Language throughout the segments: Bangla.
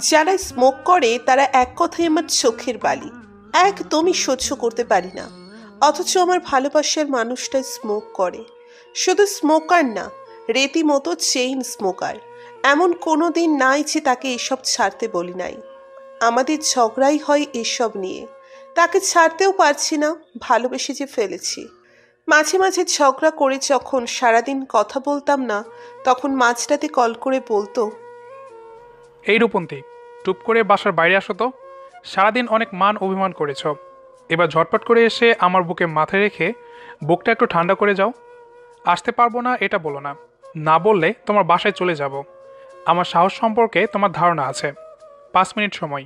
যারা স্মোক করে, তারা এক কথায় আমার চোখের বালি। একদমই সহ্য করতে পারি না। অথচ আমার ভালোবাসার মানুষটা স্মোক করে। শুধু স্মোকার না, রীতিমতো চেইন স্মোকার এমন কোনো দিন নাই যে তাকে এসব ছাড়তে বলি নাই। আমাদের ঝগড়াই হয় এসব নিয়ে। তাকে ছাড়তেও পারছি না, ভালোবেসে যে ফেলেছি। মাঝে মাঝে ঝগড়া করে যখন সারাদিন কথা বলতাম না, তখন মাঝরাতে কল করে বলতো এই রূপন্তী টুপ করে বাসার বাইরে আসো তো। সারাদিন অনেক মান অভিমান করেছ। এবার ঝটপট করে এসে আমার বুকে মাথায় রেখে বুকটা একটু ঠান্ডা করে যাও। আসতে পারব না, এটা বলো না। না বললে তোমার বাসায় চলে যাব। আমার সাহস সম্পর্কে তোমার ধারণা আছে। পাঁচ মিনিট সময়।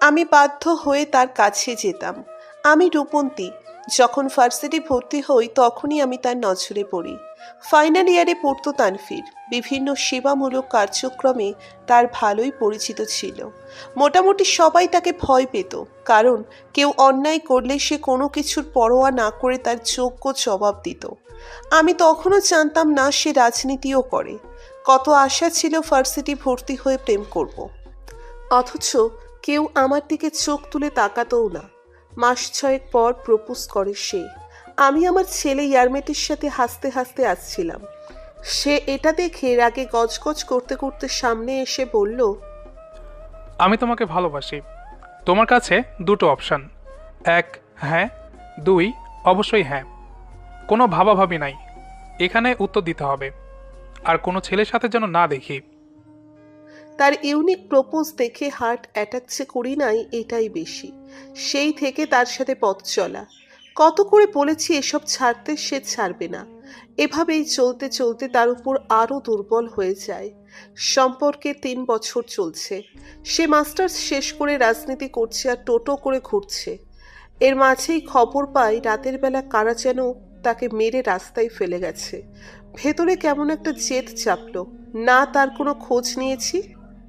আমি বাধ্য হয়ে তার কাছে যেতাম। আমি রূপন্তী যখন ভার্সিটি ভর্তি হই, তখনই আমি তার নজরে পড়ি। ফাইনাল ইয়ারে পড়তো তানফির বিভিন্ন সেবামূলক কার্যক্রমে তার ভালোই পরিচিত ছিল। মোটামুটি সবাই তাকে ভয় পেত, কারণ কেউ অন্যায় করলে সে কোনো কিছুর পরোয়া না করে তার যোগ্য জবাব দিত। আমি তখনও জানতাম না সে রাজনীতিও করে। কত আশা ছিল ভার্সিটি ভর্তি হয়ে প্রেম করব। অথচ কেউ আমার দিকে চোখ তুলে তাকাতও না। মাস ছয়েক পর প্রপোজ করে সে। আমি আমার ছেলে ইয়ারমেটের সাথে হাসতে হাসতে আসছিলাম। সে এটা দেখে রাগে গজগজ করতে করতে সামনে এসে বলল, আমি তোমাকে ভালোবাসি। তোমার কাছে দুটো অপশান। এক হ্যাঁ। দুই, অবশ্যই হ্যাঁ। কোনো ভাবাভাবি নাই। এখানে উত্তর দিতে হবে। আর কোনো ছেলের সাথে যেন না দেখি। তার ইউনিক প্রপোজ দেখে হার্ট অ্যাটাক যে করি নাই, এটাই বেশি। সেই থেকে তার সাথে পথ চলা। কত করে বলেছি এসব ছাড়তে সে ছাড়বে না। এভাবেই চলতে চলতে তার উপর আরও দুর্বল হয়ে যায়। সম্পর্কে তিন বছর চলছে। সে মাস্টার্স শেষ করে রাজনীতি করছে আর টোটো করে ঘুরছে। এর মাঝেই খবর পাই রাতের বেলা কারা যেন তাকে মেরে রাস্তায় ফেলে গেছে। ভেতরে কেমন একটা জেদ চাপলো। না তার কোনো খোঁজ নিয়েছি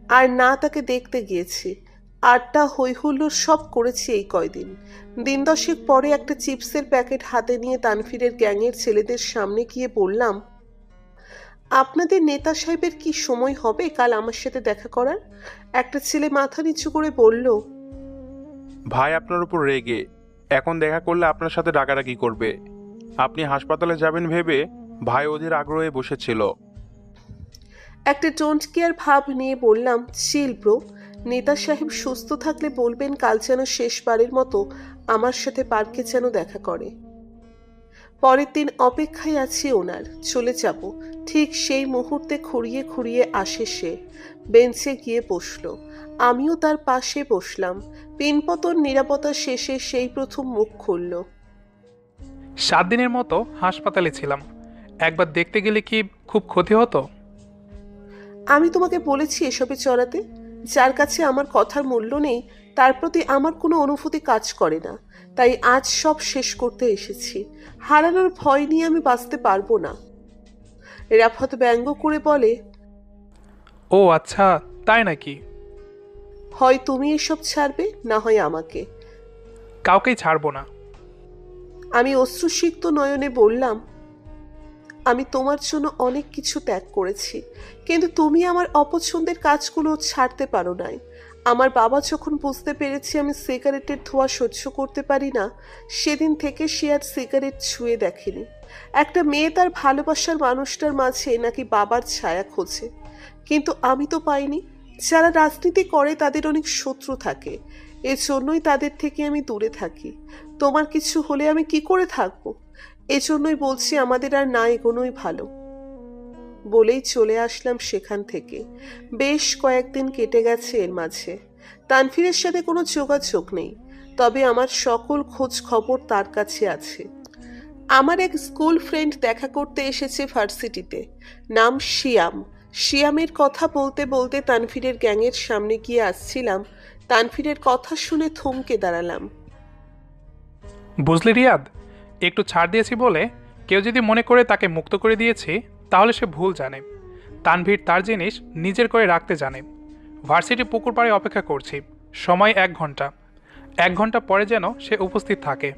আর না তাকে দেখতে গিয়েছি। আড্ডা হৈহুল্লোর সব করেছি এই কয়দিন। দিন দশেক পরে একটা চিপসের প্যাকেট হাতে নিয়ে তানফিরের গ্যাংয়ের ছেলেদের সামনে গিয়ে বললাম আপনাদের নেতা সাহেবের কি সময় হবে কাল আমার সাথে দেখা করার? একটা ছেলে মাথা নিচু করে বলল ভাই আপনার উপর রেগে। এখন দেখা করলে আপনার সাথে ডাকাডাকি করবে। আপনি হাসপাতালে যাবেন ভেবে ভাই ওদের আগ্রহে বসেছিল। একটা ডোন্ট কেয়ার ভাব নিয়ে বললাম চিল ব্রো নেতা সাহেব সুস্থ থাকলে বলবেন কাল যেন শেষবারের মতো আমার সাথে পার্কে যেন দেখা করে। পরের দিন অপেক্ষায় আছি ওনার চলে যাব। ঠিক সেই মুহূর্তে খুঁড়িয়ে খুঁড়িয়ে আসে সে। বেঞ্চে গিয়ে বসল। আমিও তার পাশে বসলাম। পিনপতন নিরাপত্তা শেষে সেই প্রথম মুখ খুলল। সাত দিনের মতো হাসপাতালে ছিলাম। একবার দেখতে গেলে কি খুব ক্ষতি হতো? আমি তোমাকে বলেছি এসবে চড়াতে? যার কাছে আমার কথার মূল্য নেই তার প্রতি আমার কোনো অনুভূতি কাজ করে না। তাই আজ সব শেষ করতে এসেছি। হারানোর ভয় নিয়ে আমি বাঁচতে পারব না। রাফাত ব্যঙ্গ করে বলে ও আচ্ছা তাই নাকি? হয় তুমি এসব ছাড়বে না হয় আমাকে। কাউকেই ছাড়বো না। আমি অশ্রুসিক্ত নয়নে বললাম আমি তোমার জন্য অনেক কিছু ত্যাগ করেছি, কিন্তু তুমি আমার অপছন্দের কাজগুলো ছাড়তে পারো নাই। আমার বাবা যখন বুঝতে পেরেছি আমি সিগারেটের ধোঁয়া সহ্য করতে পারি না, সেদিন থেকে সে আর সিগারেট ছুঁয়ে দেখেনি। একটা মেয়ে তার ভালোবাসার মানুষটার মাঝে নাকি বাবার ছায়া খোঁজে, কিন্তু আমি তো পাইনি। যারা রাজনীতি করে তাদের অনেক শত্রু থাকে, এজন্যই তাদের থেকে আমি দূরে থাকি। তোমার কিছু হলে আমি কি করে থাকব? এজন্যই বলছি আমাদের আর না এগোনোই ভালো। বলেই চলে আসলাম সেখান থেকে। বেশ কয়েকদিন কেটে গেছে এর মাঝে। তানফিরের সাথে কোনো যোগাযোগ নেই, তবে আমার সকল খোঁজ খবর তার কাছে আছে। আমার এক স্কুল ফ্রেন্ড দেখা করতে এসেছে ভার্সিটিতে। নাম শিয়াম। শিয়ামের কথা বলতে বলতে তানফিরের গ্যাংয়ের সামনে গিয়ে আসছিলাম। তানফিরের কথা শুনে থমকে দাঁড়ালাম। বুঝলি রিয়াদ? একটু ছাড় দিয়েছি বলে কেউ যদি মনে করে তাকে মুক্ত করে দিয়েছি তাহলে সে ভুল জানে। তানভীর তার জিনিস নিজের করে রাখতে জানে। ভার্সিটি পুকুর পাড়ে অপেক্ষা করছি। সময় এক ঘণ্টা। এক ঘণ্টা পরে যেন সে উপস্থিত থাকে।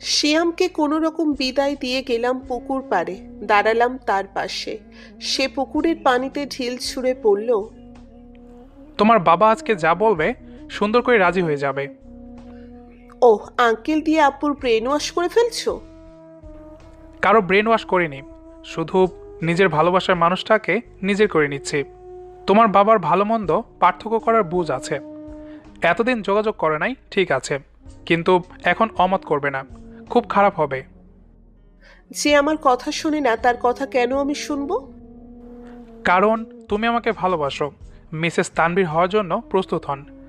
শিয়ামকে কোনো রকম বিদায় দিয়ে গেলাম পুকুর পাড়ে। দাঁড়ালাম তার পাশে। সে পুকুরের পানিতে ঢিল ছুঁড়ে পড়ল। তোমার বাবা আজকে যা বলবে সুন্দর করে রাজি হয়ে যাবে। ও আঙ্কেল দিয়ে আপুর ব্রেন ওয়াশ করে ফেলছো? কারও ব্রেন ওয়াশ করিনি শুধু নিজের ভালোবাসার মানুষটাকে নিজের করে নিচ্ছি। তোমার বাবার ভালো মন্দ পার্থক্য করার বুঝ আছে। এতদিন যোগাযোগ করে নাই ঠিক আছে কিন্তু এখন অমত করবে না খুব খারাপ হবে। যে আমার কথা শুনে না তার কথা কেন আমি শুনব? কারণ তুমি আমাকে ভালোবাসো মিসেস তানভীর হওয়ার জন্য প্রস্তুত হন।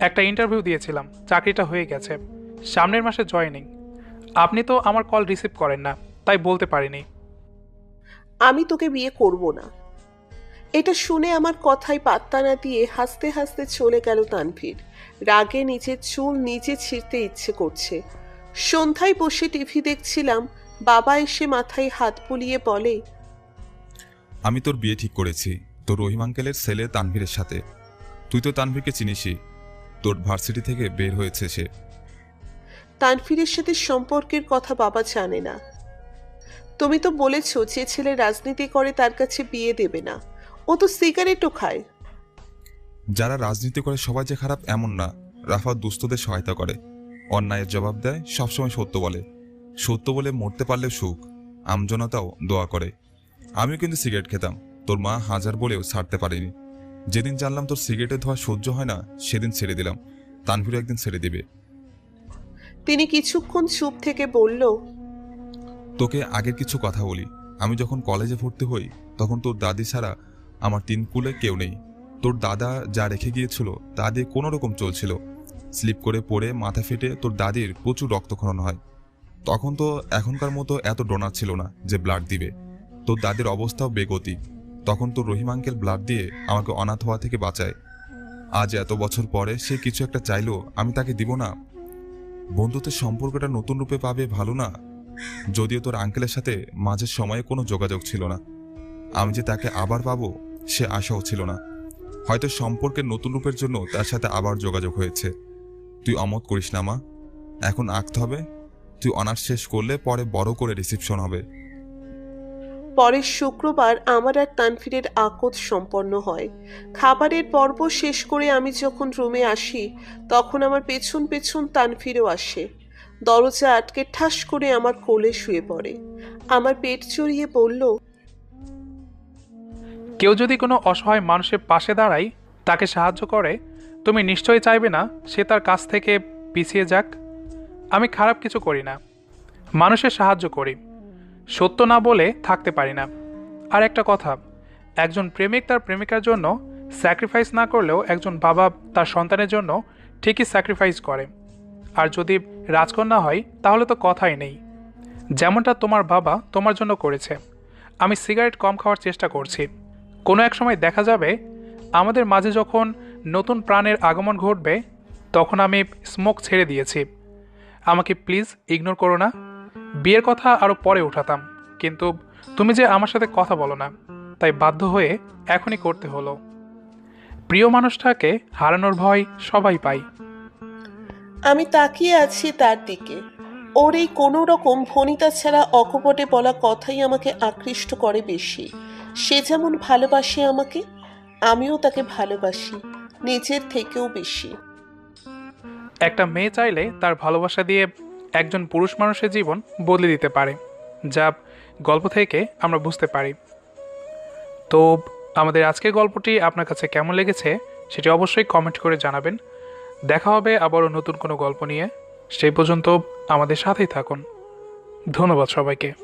একটা ইন্টারভিউ দিয়েছিলাম চাকরিটা হয়ে গেছে। সামনের মাসে জয়েনিং আপনি তো আমার কল রিসিভ করেন না তাই বলতে পারিনি। আমি তোকে বিয়ে করব না। এটা শুনে আমার কথায় পাত্তা না দিয়ে হাসতে হাসতে চলে গেল তানভীর। রাগে নিজের চুল নিজে ছিঁড়তে ইচ্ছে করছে। সন্ধ্যায় বসে টিভি দেখছিলাম বাবা এসে মাথায় হাত বুলিয়ে বলে আমি তোর বিয়ে ঠিক করেছি। তোর রহিম আঙ্কেলের ছেলে তানভীরের সাথে। তুই তো তানভীরকে চিনিসই। তোর ভার্সিটি থেকে বের হয়েছে সে। তানভীরের সাথে সম্পর্কের কথা বাবা জানে না। তুমি তো বলেছ যে ছেলে রাজনীতি করে তার কাছে বিয়ে দেবে না। ও তো সিগারেটও খায়। যারা রাজনীতি করে সবাই যে খারাপ এমন না। রাফা দুস্থদের সহায়তা করে। অন্যায়ের জবাব দেয় সবসময় সত্য বলে। সত্য বলে মরতে পারলেও সুখ। আমজনতাও দোয়া করে। আমিও কিন্তু সিগারেট খেতাম। তোর মা হাজার বলেও ছাড়তে পারেনি। যেদিন জানলাম তোর সিগারেটের ধোয়া সহ্য হয় না সেদিন ছেড়ে দিলাম। তানভীর একদিন ছেড়ে দিবে। তিনি কিছুক্ষণ চুপ থেকে বলল তোকে আগের কিছু কথা বলি। আমি যখন কলেজে ভর্তি হই তখন তোর দাদি ছাড়া আমার তিন কুলে কেউ নেই। তোর দাদা যা রেখে গিয়েছিল তা দিয়ে কোনো রকম চলছিল। স্লিপ করে পড়ে মাথা ফেটে তোর দাদির প্রচুর রক্তক্ষরণ হয়। তখন তো এখনকার মতো এত ডোনার ছিল না যে ব্লাড দিবে। তোর দাদির অবস্থাও বেগতি তখন তো রহিম আঙ্কেল ব্লাড দিয়ে আমাকে অনাথ হওয়া থেকে বাঁচায়। আজ এত বছর পরে সে কিছু একটা চাইলো, আমি তাকে দিব না। বন্ধুত্বের সম্পর্কটা নতুন রূপে পাবে ভালো না? যদিও তোর আঙ্কেলের সাথে মাঝের সময়ে কোনো যোগাযোগ ছিল না। আমি যে তাকে আবার পাবো, সে আশাও ছিল না। হয়তো সম্পর্কের নতুন রূপের জন্য তার সাথে আবার যোগাযোগ হয়েছে। তুই অমত করিস না, মা। এখন আঁকতে হবে। তুই অনার্স শেষ করলে পরে বড় করে রিসিপশন হবে। পরের শুক্রবার আমার আর তানফিরের আকদ সম্পন্ন হয়। খাবারের পর্ব শেষ করে আমি যখন রুমে আসি, তখন আমার পেছন পেছন তানফিরও আসে। দরজা আটকে ঠাস করে আমার কোলে শুয়ে পড়ে। আমার পেট চড়িয়ে বলল, কেউ যদি কোনো অসহায় মানুষের পাশে দাঁড়ায়, তাকে সাহায্য করে। তুমি নিশ্চয়ই চাইবে না, সে তার কাছ থেকে পিছিয়ে যাক। আমি খারাপ কিছু করি না। মানুষের সাহায্য করি। সত্য না বলে থাকতে পারি না। আর একটা কথা, একজন প্রেমিক তার প্রেমিকার জন্য স্যাক্রিফাইস না করলেও একজন বাবা তার সন্তানের জন্য ঠিকই স্যাক্রিফাইস করে। আর যদি রাজকন্যা হয়, তাহলে তো কথাই নেই। যেমনটা তোমার বাবা তোমার জন্য করেছে। আমি সিগারেট কম খাওয়ার চেষ্টা করছি। কোনো এক সময় দেখা যাবে, আমাদের মাঝে যখন নতুন প্রাণের আগমন ঘটবে, তখন আমি স্মোক ছেড়ে দিয়েছি। আমাকে প্লিজ ইগনোর করো না। বিয়ের কথা আরও পরে উঠাতাম কিন্তু তুমি যে আমার সাথে কথা বলো না তাই বাধ্য হয়ে এখনই করতে হলো। প্রিয় মানুষটাকে হারানোর ভয় সবাই পায়। আমি তাকিয়ে আছি তার দিকে। ওর এই কোনো রকম ভনিতা ছাড়া অকপটে বলা কথাই আমাকে আকৃষ্ট করে বেশি। সে যেমন ভালোবাসে আমাকে আমিও তাকে ভালোবাসি নিজের থেকেও বেশি। একটা মেয়ে চাইলে তার ভালোবাসা দিয়ে একজন পুরুষ মানুষের জীবন বদলে দিতে পারে, যা গল্প থেকে আমরা বুঝতে পারি। তো, আমাদের আজকের গল্পটি আপনার কাছে কেমন লেগেছে সেটি অবশ্যই কমেন্ট করে জানাবেন। দেখা হবে আবারও নতুন কোনো গল্প নিয়ে। সেই পর্যন্ত আমাদের সাথেই থাকুন। ধন্যবাদ সবাইকে।